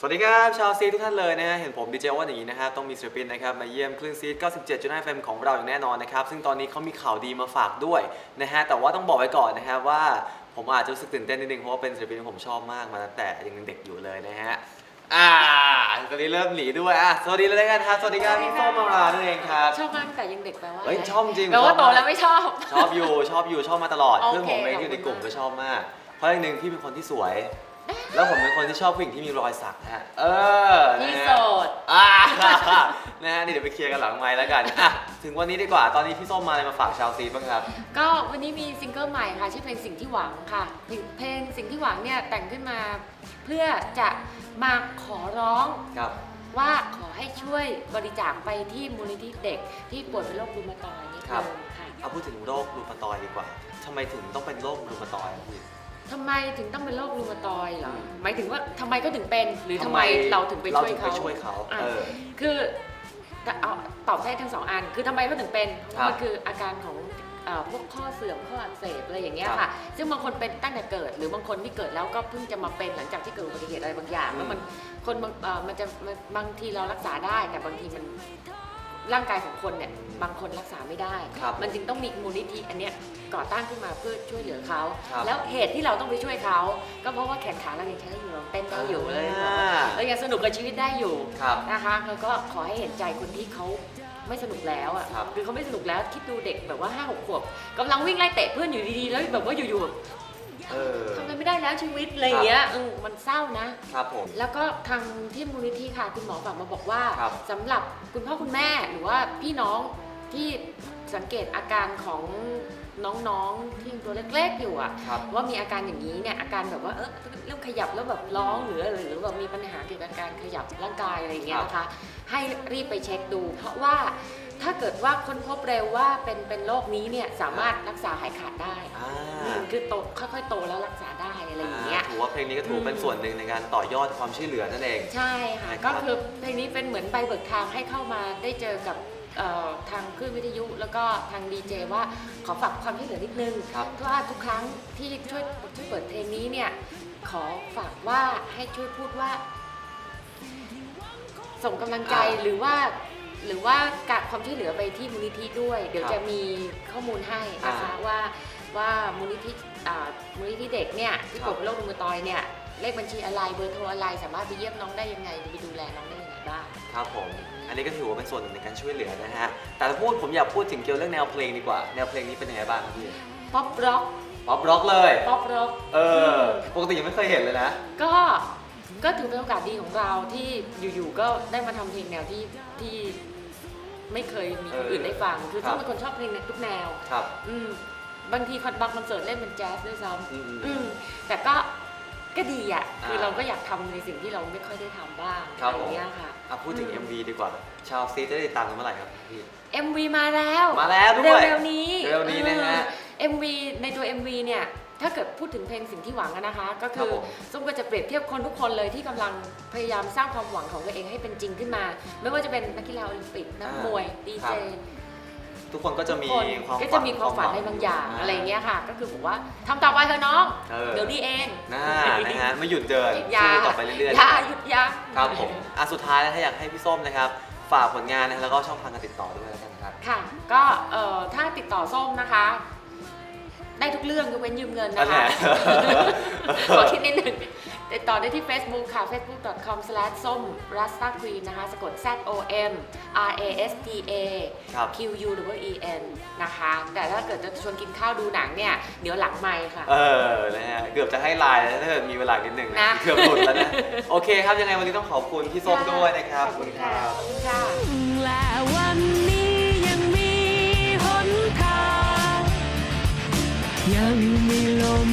สวัสดีครับชาวซีทุกท่านเลยนะฮะเห็นผมดีเจวันอย่างนี้นะครับต้องมีศิลปินนะครับมาเยี่ยมคลื่นซี97.5 FM ของเราอย่างแน่นอนนะครับซึ่งตอนนี้เขามีข่าวดีมาฝากด้วยนะฮะแต่ว่าต้องบอกไว้ก่อนนะฮะว่าผมอาจจะรู้สึกตื่นเต้นนิดนึงเพราะว่าเป็นศิลปินที่ผมชอบมากมาตั้งแต่ยังเด็กอยู่เลยนะฮะอ่าตอนนี้เริ่มหนีด้วยอะสวัสดีเลยกันครับสวัสดีครับพี่ส้มมารานั่นเองครับชอบมากตั้งแต่ยังเด็กแปลว่าเฮ้ยอะไรชอบจริงแปลว่าชอบโตมากแล้วไม่ชอบ ชอบอยู่ชอบอยู่ชอบมาตลอดโอเคเพื่อนผมเองที่อยู่ในกลุ่มขอบคุณก็ชอบมาก เพราะอย่างหนึ่งพี่เป็นคนที่สวย แล้วผมเป็นคนที่ชอบผู้หญิงที่มีรอยสักนะฮะ เออพี่นะโสฮะด อ่า นะฮะนี่เดี๋ยวไปเคลียร์กันหลังไมค์แล้วกันอะถึงวันนี้ดีกว่า ตอนนี้พี่ส้มมาอะไรมาฝากชาวซีบ้างครับ ก็วันนี้มีซิงเกิลใหม่ค่ะชื่อเพลงสิ่งที่หวังค่ะ เพลงเพลงสิ่งที่หวังเนี่ยแต่งขึ้นมา เพื่อจะมาขอร้องครับ ว่าขอให้ช่วยบริจาคไปที่มูลนิธิเด็ก ที่ป่วยเป็นโรครูมาตอยนิดครันึบงค่ะ เอาพูดถึงโรครูมาตอยดีกว่าทำไมถึงต้องเป็นโรครูมาตอยอะพี่ ทำไมถึงต้องเป็นโรครูมาตอยเหรออืมหมายถึงว่าทำไมก็ถึงเป็นหรือทำไมเราถึงไปเราช่วยถึงไปเขาช่วยเขาอะเออ คือแต่เอาตอบได้ทั้งสองอัน คือทำไมเขาถึงเป็นเพราะครับมันคืออาการของเอ่อพวกข้อเสื่อมข้ออักเสบอะไรอย่างเงี้ยครัค่ะ บซึ่งบางคนเป็นตั้งแต่เกิด หรือบางคนที่เกิดแล้วก็เพิ่งจะมาเป็นหลังจากที่เกิดอุบัติเหตุอะไรบางอย่างอืมแล้วมันคนบางเอ่อมันจะมันบางทีเรารักษาได้แต่บางทีมัน ร่างกายของคนเนี่ยบางคนรักษาไม่ได้ ครับมันจึงต้องมีมูลนิธิอันเนี้ยก่อตั้งขึ้นมาเพื่อช่วยเหลือเขา ครับแล้วเหตุที่เราต้องไปช่วยเขา ก็เพราะว่าแขนขาเรายังใช้ได้อยู่เราเต้นได้อยู่เลยอ่า เรายังสนุกกับชีวิตได้อยู่ครับ นะคะแล้วก็ขอให้เห็นใจคนที่เขาไม่สนุกแล้วอะครับ คือเขาไม่สนุกแล้วคิดดูเด็กแบบว่าห้าหกขวบกำลังวิ่งไล่เตะเพื่อนอยู่ดีๆแล้วแบบว่าอยู่ๆแบบ เออทำอะไรไม่ได้แล้วชีวิตอะไรอย่างเงี้ยเออมันเศร้านะ ครับผม แล้วก็ทางที่มูลนิธิค่ะคุณหมอฝากมาบอกว่าครับสำหรับคุณพ่อคุณแม่หรือว่าพี่น้องที่สังเกตอาการของน้องๆที่ยังตัวเล็กๆอยู่อะครับ ว่ามีอาการอย่างนี้เนี่ยอาการแบบว่าเออเริ่มขยับแล้วแบบร้องหรืออะไรหรือแบบมีปัญหาเกี่ยวกับการขยับร่างกายอะไรอย่างเงี้ยนะคะ ให้รีบไปเช็คดู เพราะว่า ถ้าเกิดว่าค้นพบเร็วว่าเป็นเป็นโรคนี้เนี่ยสามารถรักษาหายขาดได้อ่าอืมคือโตค่อยๆโตแล้วรักษาได้อะไรอย่างเงี้ย ถือว่าเพลงนี้ก็ถือว่าเป็นส่วนหนึ่งในการต่อยอดความช่วยเหลือนั่นเอง ใช่ค่ะนะครับก็คือเพลงนี้เป็นเหมือนใบเบิกทางให้เข้ามาได้เจอกับเอ่อทางคลื่นวิทยุ แล้วก็ทางดีเจว่าขอฝากความช่วยเหลือนิดนึงครับ เพราะว่าทุกครั้งที่ช่วยช่วยเปิดเพลงนี้เนี่ย ขอฝากว่าให้ช่วยพูดว่า ส่งกำลังใจอ่าหรือว่า หรือว่าการความช่วยเหลือไปที่มูลนิธิด้วย เดี๋ยวครับจะมีข้อมูลให้นะคะอ่าว่าว่ามูลนิธิอ่ามูลนิธิเด็กเนี่ยที่ครัป่บวยเป็นโรครูมาตอยด์เนี่ยเลขบัญชีอะไรเบอร์โทรอะไรสามารถไปเยี่ยมน้องได้ยังไงไปดูแลน้องได้ยังไงบ้างครับผมอันนี้ก็ถือว่าเป็นส่วนหนึ่งในการช่วยเหลือนะฮะแต่ถ้าพูดผมอยากพูดถึงเกี่ยวเรื่องแนวเพลงดีกว่าแนวเพลงนี้เป็นยังไงบ้างครับพี่ป๊อปร็อกป๊อปร็อกเลยป๊อปร็อกเออปกติยังไม่เคยเห็นเลยนะก็ ก็ถือเป็นโอกาสดีของเราที่อยู่ๆก็ได้มาทำเพลงแนวที่ที่ไม่เคยมีคนอื่นได้ฟัง คือครัต้บองเป็นคนชอบเพลงในทุกแนว ครับ อืมบางทีคอนบางคอนเสิร์ตเล่นเป็นแจ๊สด้วยซ้อืมำอืมแต่ก็ก็ดีอะคืออ่าเราก็อยากทำในสิ่งที่เราไม่ค่อยได้ทำบ้างครัอะบ ไรอย่างเงี้ยค่ะ อะพูดถึง อืม MV ดีกว่า ชาวซีจะได้ติดตามกันเมื่อไหร่ครับพี่ MV มาแล้วมาแล้วด้วยเร็วๆนี้เร็วๆนี้นะฮะ เออ MV ในตัว MV เนี่ย ถ้าเกิดพูดถึงเพลงสิ่งที่หวังอะนะคะ ก็ครัคืบอผมส้มก็จะเปรียบเทียบคนทุกคนเลยที่กำลังพยายามสร้างความหวังของตัวเองให้เป็นจริงขึ้นมา ไม่ว่าจะเป็นนักกีฬาโอลิมปิกนักมวยดีครัเจ บ ทุกคนก็จะมีคนความก็จะมีความฝันในบางอย่างอะไรอย่างเงี้ยค่ะ ก็คือบอกว่าทำต่อไปเถอะน้อง เออเดี๋ยวดีเองน่านะฮะไม่หยุดเดินอย่าสู้ต่อไปเรื่อยอย่าหยุดยั้งๆครับผมอะสุดท้ายแล้วถ้าอยากให้พี่ส้มนะครับ ฝากผลงานนะแล้วก็ช่องทางการติดต่อด้วยแล้วกันครับ ค่ะก็เอ่อถ้าติดต่อส้มนะคะ ได้ทุกเรื่องยกเว้นยืมเงินนะคะอันไหนขอคิดนิดหนึ่งติดต่อได้ที่ Facebook ค่ะ facebook.com slash ส้ม rasta queen นะคะ สะกด z o m r a s t a ครับ q u w e n นะคะ แต่ถ้าเกิดจะชวนกินข้าวดูหนังเนี่ย เดี๋ยวหลังไม่ค่ะ เออ นะฮะ เกือบจะให้ไลน์แล้วถ้าเกิดมีเวลานิดหนึ่งนะนะเกือบหลุดแล้วนะ โอเคครับ ยังไงวันนี้ต้องขอบคุณพี่ส้มด้วยนะครับ ขอบคุณค่ะขอบคุณค่ะ ยัง